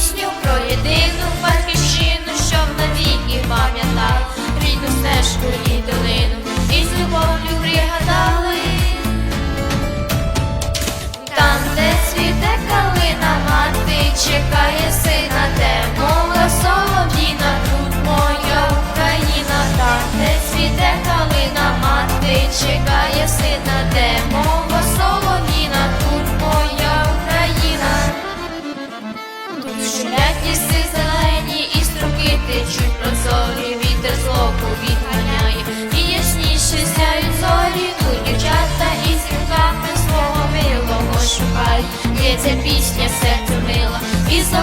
пісню про єдину батьківщину, в навіки пам'ятав рідну стежку і долину і з любов'ю пригадали, там, де цвіте калина, мати чекає сина, де мова солов'їна, тут моя Україна, там, де цвіте калина, мати чекає сина, де мова.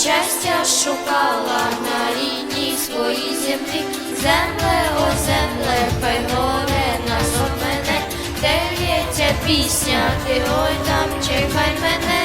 щастя шукала на рідній своїй землі, земле, о земле, пегоре нас мене, де є ця пісня, ти ой там чекай мене.